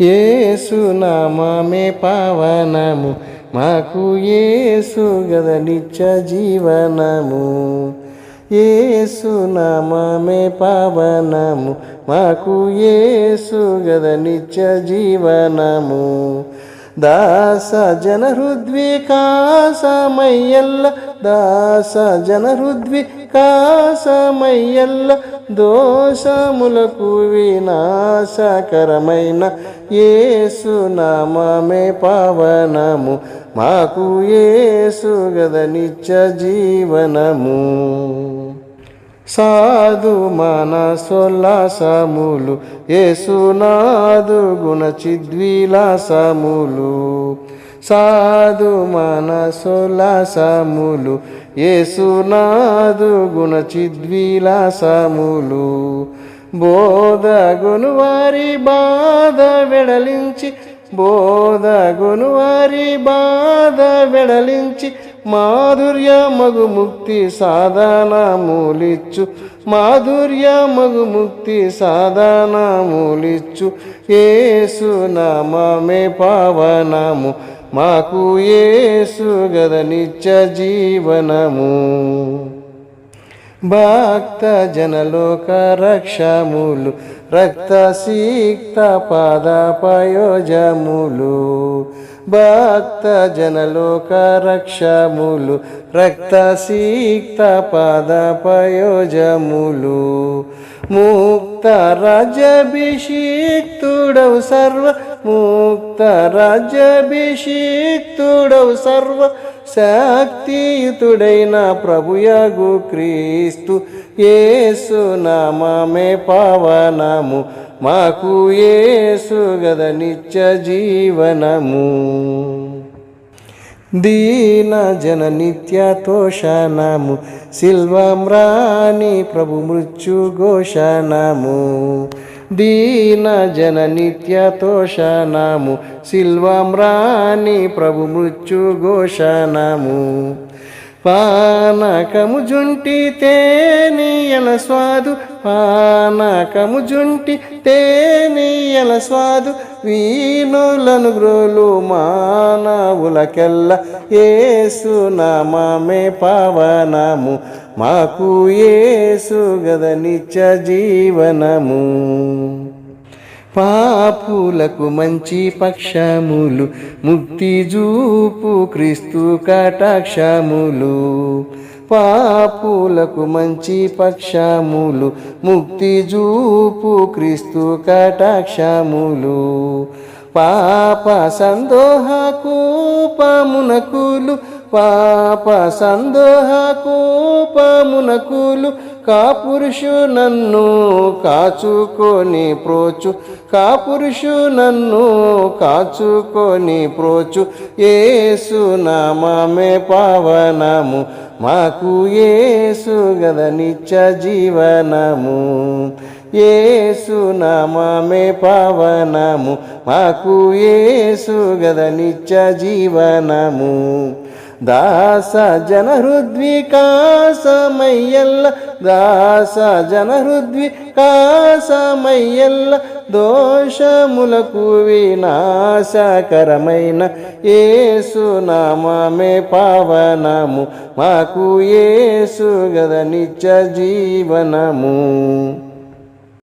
ఏసునామే పవనము. మాకు ఏసు గద నిత్య జీవనము ఏసునామే పవనము. మాకు ఏసు గద నిత్య జీవనము. దాస జన హృద్వికాసమయ్యల్ల దాస జన హృద్వికాసమయ్యల్ల దోషములకు వినాశకరమైన ఏసునామే పావనము మాకు ఏసు గద నిత్య జీవనము సాధు మన సొల్లాసములు ఏసునాదు గుణ చిద్విలాసములు సాధు మన సొల్లాసములు ఏసునాదు గుణ చిద్విలాసములు బోధగును వారి బాధ వెడలించి బోధగును వారి బాధ వెడలించి మాధుర్య మగు ముక్తి సాధనములిచ్చు మాధుర్య మగు ముక్తి సాధనములిచ్చు ఏసు నామే పావనము. మాకు ఏసు గద నిత్య జీవనము. భక్త జనలోక రక్షములు. రక్త పద పయోజములు భక్త జనలోక రక్షములు రక్త పద పయోజములు ముక్త రాజ్యాభిషిక్తుడవు సర్వ ముక్త రాజ్యాభిషిక్తుడవు సర్వ శక్తియుతుడైన ప్రభుయగు క్రీస్తు ఏసు నామే పావనము. మాకు ఏసు గద నిత్య జీవనము. దీన జన నిత్య తోషణము. రాణి ప్రభు మృత్యు ఘోషణము. దీన జన నిత్య తోషణము సిల్వమ్రాణి ప్రభు మృత్యు ఘోషణము పానకము జుంటి తేనియల స్వాదు. పానకము జుంటి తేనియల స్వాదు. వీణులను గ్రోలు మానవులకెల్ల. ఏసు నామమే పావనము. మాకు ఏసుగద నిత్య జీవనము. పాపులకు మంచి పక్షములు ముక్తి జూపు క్రీస్తు కటాక్షములు. పాపులకు మంచి పక్షములు ముక్తి జూపు క్రీస్తు కటాక్షములు. పాప సందోహ కూపమునకులు పాప సందోహ కోపమునకులు కాపురుషు నన్ను కాచుకొని ప్రోచు కాపురుషు నన్ను కాచుకొని ప్రోచు. ఏసు పావనము మాకు ఏసు గద నిత్య జీవనము. ఏసు పావనము మాకు ఏసు గద నిత్య జీవనము. దాస జన హృద్వికాసమయ్యల్ల దాస జన హృద్వికాసమయ్యల్ల దోషములకు వినాశకరమైన ఏసునామే పావనము. మాకు ఏసు గద నిత్య జీవనము.